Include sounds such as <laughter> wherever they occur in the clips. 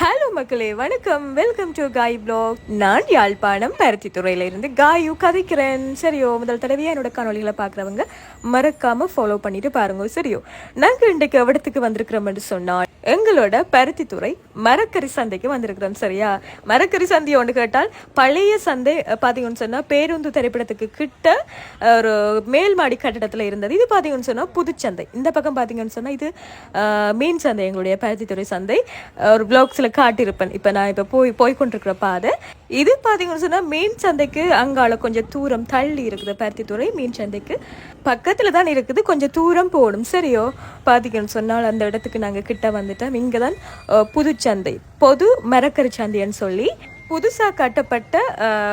Hello மக்களே வணக்கம். Welcome to காய் ப்ளாக் நான் யாழ்ப்பாணம் பருத்தித்துறையில இருந்து காயு கதைக்கிறேன். சரியோ முதல் தடவையாக என்னோட காணொலிகளை பார்க்குறவங்க மறக்காம ஃபாலோ பண்ணிட்டு பாருங்க சரியோ. நாங்கள் இன்றைக்கு எவ்வளத்துக்கு வந்திருக்கிறோம்னு சொன்னால் எங்களோட பருத்தித்துறை மரக்கறி சந்தைக்கு வந்திருக்கிறோம் சரியா? மரக்கறி சந்தை ஒன்று கேட்டால் பழைய சந்தை பார்த்தீங்கன்னு சொன்னால் பேருந்து திரைப்படத்துக்கு கிட்ட ஒரு மேல் மாடி கட்டடத்தில் இருந்தது. இது பார்த்தீங்கன்னு சொன்னால் புதுச்சந்தை இந்த பக்கம் பார்த்தீங்கன்னு சொன்னால் இது மீன் சந்தை எங்களுடைய பருத்தித்துறை சந்தை. ஒரு பிளாக்ஸில் காட்டியிருப்பேன். இப்போ நான் இப்போ போய் போய் கொண்டிருக்கிற பாதை. இது பார்த்தீங்கன்னு சொன்னால் மீன் சந்தைக்கு அங்கால கொஞ்சம் தூரம் தள்ளி இருக்குது. பருத்தித்துறை மீன் சந்தைக்கு பக்கத்தில் தான் இருக்குது. கொஞ்சம் தூரம் போகணும். சரியோ? பார்த்தீங்கன்னு சொன்னால் அந்த இடத்துக்கு நாங்கள் கிட்ட வந்துட்டோம். இங்கே தான் புதுச்சந்தை பொது மரக்கறி சந்தைன்னு சொல்லி புதுசாக கட்டப்பட்ட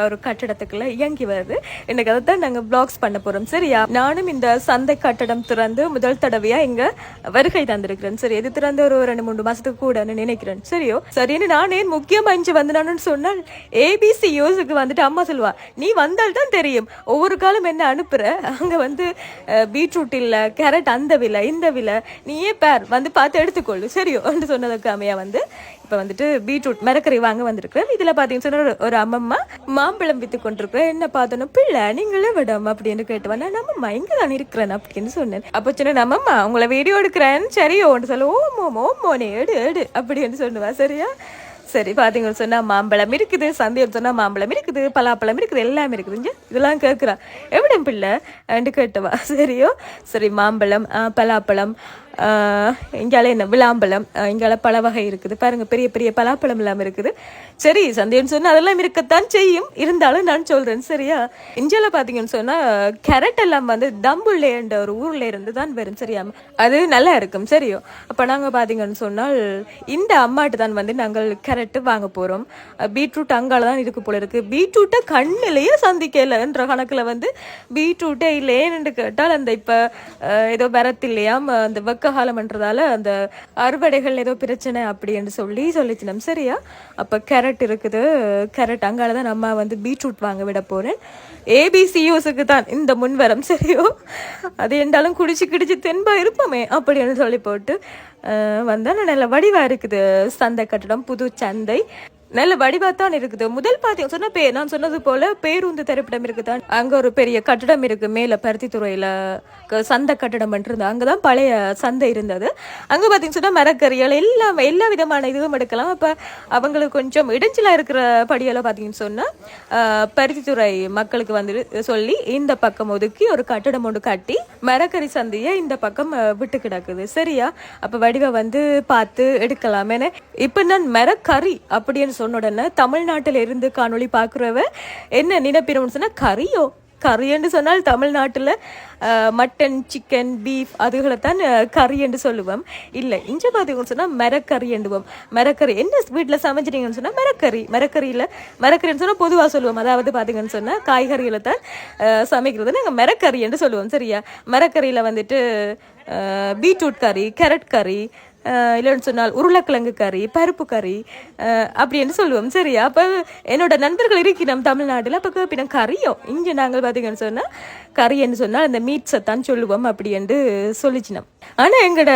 ஒரு கட்டடத்துக்குள்ள இயங்கி வருது. எனக்கு அதை தான் நாங்கள் பிளாக்ஸ் பண்ண போகிறோம் சரியா? நானும் இந்த சந்தை கட்டடம் திறந்து முதல் தடவையாக இங்கே வருகை தந்திருக்கிறேன். சரி இது திறந்து ஒரு ரெண்டு மூணு மாதத்துக்கு கூடன்னு நினைக்கிறேன். சரியோ? சரின்னு நான் ஏன் முக்கியமாக இஞ்சி வந்தனான்னு சொன்னால் ஏபிசி யோஸுக்கு வந்துட்டு அம்மா சொல்லுவா நீ வந்தால் தான் தெரியும். ஒவ்வொரு காலம் என்ன அனுப்புற? அங்கே வந்து பீட்ரூட் இல்லை கேரட் அந்த விலை இந்த விலை. நீயே பேர் வந்து பார்த்து எடுத்துக்கொள்ளு. சரியோ? என்று சொன்னதுக்கு அமையா வந்து இப்போ வந்துட்டு பீட்ரூட் மரக்கறி வாங்க வந்திருக்கிறேன். இதில் பார்த்தீங்கன்னு ஒரு- ஒரு அம்மம்மா மாம்பழம் வித்து கொண்டிருக்கிறேன் என்ன பார்த்தோன்னா பிள்ளை நீங்களே விடாம அப்படின்னு கேட்டு நான் நம்ம இங்கே தான் இருக்கிறேன் அப்படின்னு சொன்னேன். அப்போ சொன்ன நம்மம்மா உங்களை வீடியோ எடுக்கிறேன். சரி ஒன்று சொல்ல. ஓமோ ஓமோனே எடு எடு அப்படின்னு சொல்லுவா. சரியா? சரி பார்த்தீங்கன்னு சொன்னால் மாம்பழம் இருக்குது. சந்தையில் சொன்னால் மாம்பழம் இருக்குது. பலாப்பழம் இருக்குது. எல்லாமே இருக்குது. இதெல்லாம் கேட்குறா எவ்வளோ பிள்ளை? என்று கேட்டவா. <laughs> சரியோ. சரி மாம்பழம் பலாப்பழம் இங்கால என்ன விளாம்பழம் இங்கால பல வகை இருக்குது. பாருங்க பெரிய பெரிய பலாப்பழம் எல்லாம் இருக்குது. சரி சந்தைன்னு சொன்னால் அதெல்லாம் இருக்கத்தான் செய்யும். இருந்தாலும் நான் சொல்கிறேன் சரியா? இஞ்சால பார்த்தீங்கன்னு சொன்னால் கேரட் எல்லாம் வந்து தம்புள்ளேன்ற ஒரு ஊரில் இருந்து தான் வரும் சரியா? அது நல்லா இருக்கும் சரியோ? அப்போ நாங்கள் பார்த்தீங்கன்னு சொன்னால் இந்த அம்மாட்டு தான் வந்து நாங்கள் கேரட்டு வாங்க போகிறோம் பீட்ரூட் அங்கால தான் இருக்கு போல இருக்குது பீட்ரூட்டை கண்ணிலேயே சந்திக்கலைன்ற கணக்கில் வந்து பீட்ரூட்டே இல்லையேன்னு கேட்டால் அந்த இப்போ ஏதோ வரத்து இல்லையாம் அந்த வெக்க காலம்ன்றதால அந்த அறுவடைகள் ஏதோ பிரச்சனை அப்படின்னு சொல்லி சொல்லிச்சு. நம்ம சரியா? அப்போ கேரட் இருக்குது. கேரட் அங்கால தான் நம்ம வந்து பீட்ரூட் வாங்க விட போகிறேன் ஏபிசியூஸுக்கு தான் இந்த முன்வரம் சரியோ? அது என்றாலும் குடிச்சு கிடிச்சு தென்பா இருப்போமே அப்படின்னு சொல்லி போட்டு வந்தால் நல்ல வடிவாக இருக்குது. சந்தை கட்டடம் புது சந்தை. நல்ல வடிவாத்தான் இருக்குது. முதல் பாத்தீங்க சொன்ன பே நான் சொன்னது போல பேருந்து திரைப்படம் இருக்குதான். அங்க ஒரு பெரிய கட்டடம் இருக்கு. மேல பருத்தித்துறையில சந்தை கட்டடம் இருந்தது. அங்கதான் பழைய சந்தை இருந்தது. அங்க பாத்தீங்க சொன்னா மரக்கறிகள் எல்லாம் எல்லா விதமான இதுவும் எடுக்கலாம். அப்ப அவங்களுக்கு கொஞ்சம் இடைஞ்சலா இருக்கிற படியெல்லாம் பாத்தீங்கன்னு சொன்னா பருத்தித்துறை மக்களுக்கு வந்து சொல்லி இந்த பக்கம் ஒதுக்கி ஒரு கட்டடம் ஒன்று கட்டி மரக்கறி சந்தையை இந்த பக்கம் விட்டு கிடக்குது. சரியா? அப்ப வடிவ வந்து பார்த்து எடுக்கலாம். ஏன்னா இப்ப நான் மரக்கறி அப்படின்னு சொன்ன உடனே தமிழ்நாட்டில் இருந்து காணொளி பார்க்குறவ என்ன நினைப்பினோம்னு சொன்னால் கறியோ? கறி என்று சொன்னால் தமிழ்நாட்டில் மட்டன் சிக்கன் பீஃப் அதுகளைத்தான் கறி என்று சொல்லுவோம். இல்லை இங்கே பார்த்தீங்கன்னு சொன்னால் மரக்கறி என்றுவோம். மரக்கறி என்ன வீட்டில் சமைச்சிட்டீங்கன்னு சொன்னால் மரக்கறி. மரக்கறியில் மரக்கறின்னு சொன்னால் பொதுவாக சொல்லுவோம். அதாவது பார்த்தீங்கன்னு சொன்னால் காய்கறிகளை தான் சமைக்கிறது. நாங்கள் மரக்கறி என்று சொல்லுவோம் சரியா? மரக்கறியில் வந்துட்டு பீட்ரூட் கறி கேரட் கறி இல்லைன்னு சொன்னால் உருளைக்கிழங்கு கறி பருப்பு கறி அப்படின்னு சொல்லுவோம். சரியா? அப்போ என்னோட நண்பர்கள் இருக்கு நம்ம தமிழ்நாட்டில் அப்போ கேப்பினம் கறியும். இங்கே நாங்கள் பார்த்தீங்கன்னு சொன்னால் கறின்னு சொன்னால் அந்த மீட்ஸை தான் சொல்லுவோம் அப்படி என்று சொல்லிச்சினோம். ஆனால் எங்களோட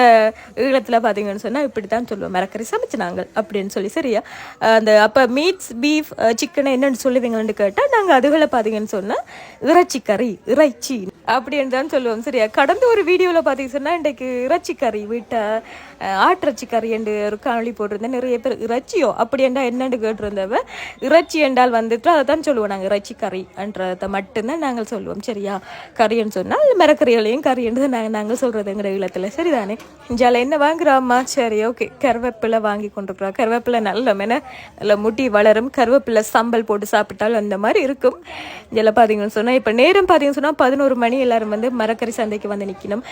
ஈழத்தில் பார்த்தீங்கன்னு சொன்னால் இப்படி தான் சொல்லுவோம். மரக்கறி சமைச்சு நாங்கள் அப்படின்னு சொல்லி சரியா? அந்த அப்போ மீட்ஸ் பீஃப் சிக்கனை என்னென்னு சொல்லுவீங்கன்னு கேட்டால் நாங்கள் அதுகளை பார்த்தீங்கன்னு சொன்னால் இறைச்சி கறி இறைச்சி அப்படின்னு தான் சொல்லுவோம் சரியா? கடந்த ஒரு வீடியோவில் பார்த்தீங்கன்னு சொன்னால் இன்றைக்கு இறைச்சி கறி வீட்டை ஆட்டிறச்சி கறி என்று ஒரு காணொலி போட்டிருந்தேன். நிறைய பேர் இறைச்சியோ அப்படி என்றால் என்னென்னு கேட்டிருந்தவ இறைச்சி என்றால் வந்துட்டு அதை தான் சொல்லுவோம் நாங்கள் இறைச்சி கறி என்றதை மட்டும்தான் நாங்கள் சொல்லுவோம் சரியா? கறின்னு சொன்னால் மரக்கறிகளையும் கறின்னு தான் நாங்கள் நாங்கள் சொல்கிறது எங்கள் இல்லத்தில் சரிதானே? இஞ்சால என்ன வாங்குறாம்மா? சரி ஓகே. கருவேப்பிலை வாங்கி கொண்டிருக்கிறோம் கருவேப்பிலை நல்ல மென நல்ல முடி வளரும். கருவேப்பிலை சம்பல் போட்டு சாப்பிட்டால் அந்த மாதிரி இருக்கும். இதெல்லாம் பார்த்தீங்கன்னு சொன்னால் இப்போ நேரம் பார்த்தீங்கன்னு சொன்னால் பதினோரு மணி. எல்லாரும் வந்து மரக்கறி சந்தைக்கு வந்து நிற்கணும்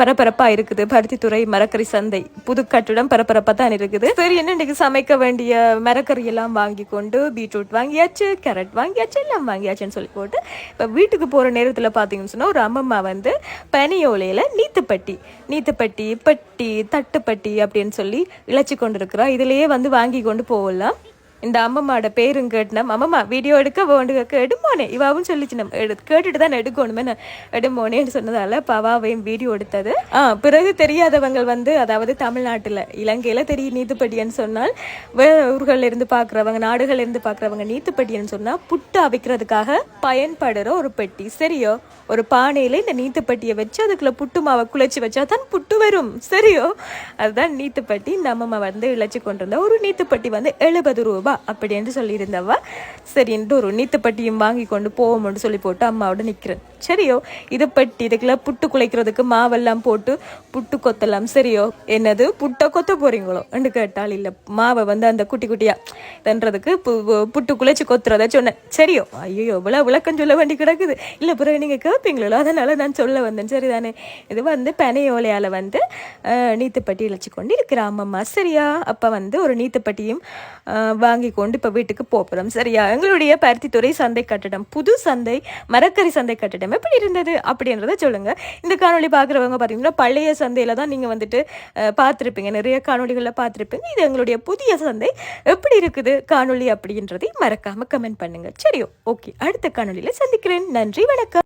பரபரப்பாக இருக்குது. பருத்தித்துறை மரக்கறி சந்தை. புது கட்டிடம் பரபரப்பாக தான் இருக்குது. சரி என்ன இன்றைக்கு சமைக்க வேண்டிய மரக்கறி எல்லாம் வாங்கி கொண்டு பீட்ரூட் வாங்கியாச்சு கேரட் வாங்கியாச்சு எல்லாம் வாங்கியாச்சுன்னு சொல்லி போட்டு இப்போ வீட்டுக்கு போகிற நேரத்தில் பார்த்தீங்கன்னு சொன்னால் ஒரு அம்மம்மா வந்து பனியோலையில் நீத்துப்பட்டி நீத்துப்பட்டி பட்டி தட்டுப்பட்டி அப்படின்னு சொல்லி இழைச்சி கொண்டு இருக்கிறா இதுலேயே வந்து வாங்கி கொண்டு போகலாம். இந்த அம்மம்மாவோட பேரும் கேட்டினோம். அம்மம்மா வீடியோ எடுக்க வேண்டுக எடுமோனே இவாவும் சொல்லிச்சு நம்ம எடு கேட்டுட்டு தான் எடுக்கணுமே நான் எடுமோனேன்னு சொன்னதால பவாவையும் வீடியோ எடுத்தது. ஆ பிறகு தெரியாதவங்க வந்து அதாவது தமிழ்நாட்டில் இலங்கையில் தெரியும் நீத்துப்பட்டியன்னு சொன்னால் வேற ஊர்களில் இருந்து பார்க்குறவங்க நாடுகளிலிருந்து பார்க்குறவங்க நீத்துப்பட்டியன்னு சொன்னால் புட்டு அவிக்கிறதுக்காக பயன்படுற ஒரு பெட்டி. சரியோ? ஒரு பானையில் இந்த நீத்துப்பட்டியை வச்சு அதுக்குள்ளே புட்டு மாவை குளிச்சு வச்சா தான் புட்டு வரும். சரியோ? அதுதான் நீத்துப்பட்டி இந்த அம்மம்மா வந்து இழைச்சி கொண்டு ஒரு நீத்துப்பட்டி வந்து எழுபது ரூபா. அப்படின்னு சொல்லியிருந்தவா சரின்ட்டு ஒரு நீத்துப்பட்டியும் வாங்கி கொண்டு போவோம்னு சொல்லி போட்டு அம்மாவோட நிற்கிறேன் சரியோ இது பட்டி இதுக்குள்ள புட்டு குழைக்கிறதுக்கு மாவெல்லாம் போட்டு புட்டு கொத்தலாம். சரியோ என்னது? புட்டை கொத்த போறீங்களோ? என்று கேட்டால் இல்லை மாவை வந்து அந்த குட்டி குட்டியா தன்றதுக்கு பு- புட்டு குழைச்சி கொத்துறத சொன்னேன். சரியோ ஐயோ இவ்வளோ விளக்கம் சொல்ல வேண்டி கிடக்குது. இல்லை பிறகு நீங்கள் கேட்பீங்களோ அதனால நான் சொல்ல வந்தேன். சரிதானே? இது வந்து பனையோலையால் வந்து நீத்துப்பட்டி இழைச்சி கொண்டு இருக்கிற அம்மம்மா சரியா? அப்போ வந்து ஒரு நீத்துப்பட்டியும் வா வாங்கி கொண்டு இப்போ வீட்டுக்கு போகிறோம் சரியா? எங்களுடைய பருத்தித்துறை சந்தை கட்டடம் புது சந்தை மரக்கறி சந்தை கட்டடம் எப்படி இருந்தது அப்படின்றத சொல்லுங்கள் இந்த காணொளி பார்க்குறவங்க பார்த்தீங்கன்னா பழைய சந்தையில் தான் நீங்கள் வந்துட்டு பார்த்துருப்பீங்க. நிறைய காணொளிகளில் பார்த்துருப்பீங்க. இது எங்களுடைய புதிய சந்தை. எப்படி இருக்குது காணொளி அப்படின்றதை மறக்காமல் கமெண்ட் பண்ணுங்கள் சரியோ? ஓகே. அடுத்த காணொலியில் சந்திக்கிறேன். நன்றி வணக்கம்.